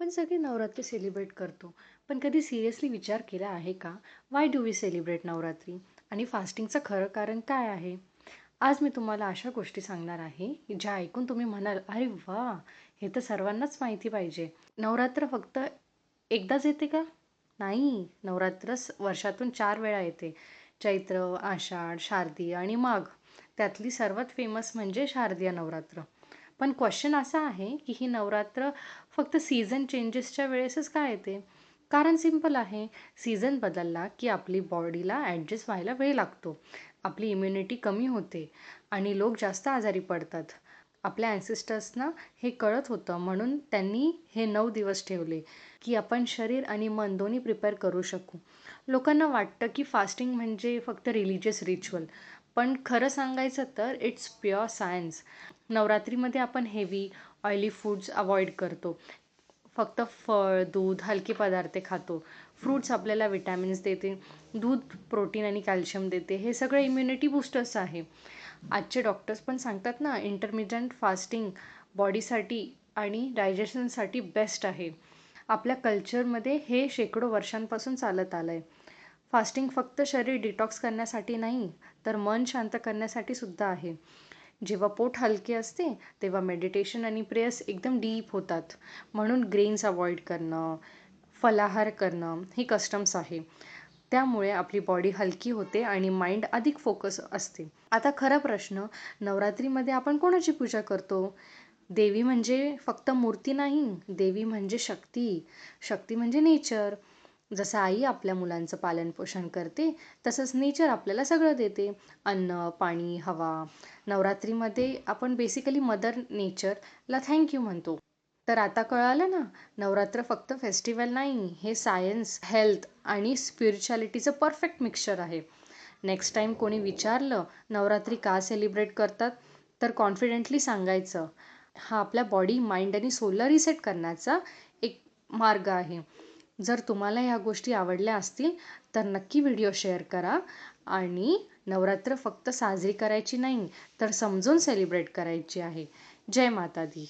आपण सगळे नवरात्री सेलिब्रेट करतो. पण कधी सिरियसली विचार केला आहे का? Why do we celebrate Navratri? आणि फास्टिंगचं खरं कारण काय आहे? आज मी तुम्हाला अशा गोष्टी सांगणार आहे की ज्या ऐकून तुम्ही म्हणाल अरे वा हे तर सर्वांनाच माहिती पाहिजे. नवरात्र फक्त एकदाच येते का? नाही. नवरात्र स- वर्षातून चार वेळा येते. चैत्र आषाढ शारदीय आणि माघ. त्यातली सर्वात फेमस म्हणजे शारदीय नवरात्र. पण क्वेश्चन असा आहे की ही नवरात्र फक्त सीझन चेंजेसच्या वेळेसच का येते? कारण सिंपल आहे. सीझन बदलला की आपली बॉडीला ॲडजस्ट व्हायला वेळ लागतो. आपली इम्युनिटी कमी होते आणि लोक जास्त आजारी पडतात. आपल्या ॲन्सिस्टर्सना हे कळत होतं म्हणून त्यांनी हे नऊ दिवस ठेवले की आपण शरीर आणि मन दोन्ही प्रिपेअर करू शकू. लोकांना वाटतं की फास्टिंग म्हणजे फक्त रिलिजियस रिच्युअल पण खरं सांगायचं तर इट्स प्युअर सायन्स नवरात्रीमध्ये आपण हेवी ऑइली फूड्स अवॉइड करतो. फक्त फळ दूध हलके पदार्थ खातो. फ्रूट्स आपल्याला विटॅमिन्स देते. दूध प्रोटीन आणि कॅल्शियम देते. हे सगळं इम्युनिटी बूस्टर्स आहे. आजचे डॉक्टर्स पण सांगतात ना इंटरमिजंट फास्टिंग बॉडीसाठी आणि डायजेशनसाठी बेस्ट आहे. आपल्या कल्चरमध्ये हे शेकडो वर्षांपासून चालत आलं आहे फास्टिंग फक्त शरीर डिटॉक्स करण्यासाठी नाही तर मन शांत करण्यासाठी सुद्धा आहे. जेव्हा पोट हलके असते तेव्हा मेडिटेशन आणि प्रेयर्स एकदम डीप होतात. म्हणून ग्रेन्स अवॉइड करणं फलाहार करणं ही कस्टम्स आहे. त्यामुळे आपली बॉडी हलकी होते आणि माइंड अधिक फोकस असते. आता खरा प्रश्न नवरात्रीमध्ये आपण कोणाची पूजा करतो? देवी म्हणजे फक्त मूर्ती नाही देवी म्हणजे शक्ती. शक्ती म्हणजे नेचर जसं आई आपल्या मुलांचं पालनपोषण करते तसंच नेचर आपल्याला सगळं देते. अन्न पाणी हवा. नवरात्रीमध्ये आपण बेसिकली मदर नेचरला थँक्यू म्हणतो. तर आता कळालं ना नवरात्र फक्त फेस्टिवल नाही हे सायन्स हेल्थ आणि स्पिरिच्युअलिटीचं परफेक्ट मिक्सचर आहे. नेक्स्ट टाईम कोणी विचारलं नवरात्री का सेलिब्रेट करतात? तर कॉन्फिडेंटली सांगायचं हा आपल्या बॉडी माइंड आणि सोलर रिसेट करण्याचा एक मार्ग आहे. जर तुम्हाला ह्या गोष्टी आवडल्या असतील तर नक्की व्हिडिओ शेअर करा. आणि नवरात्र फक्त साजरी करायची नाही तर समजून सेलिब्रेट करायची आहे. जय माता दी.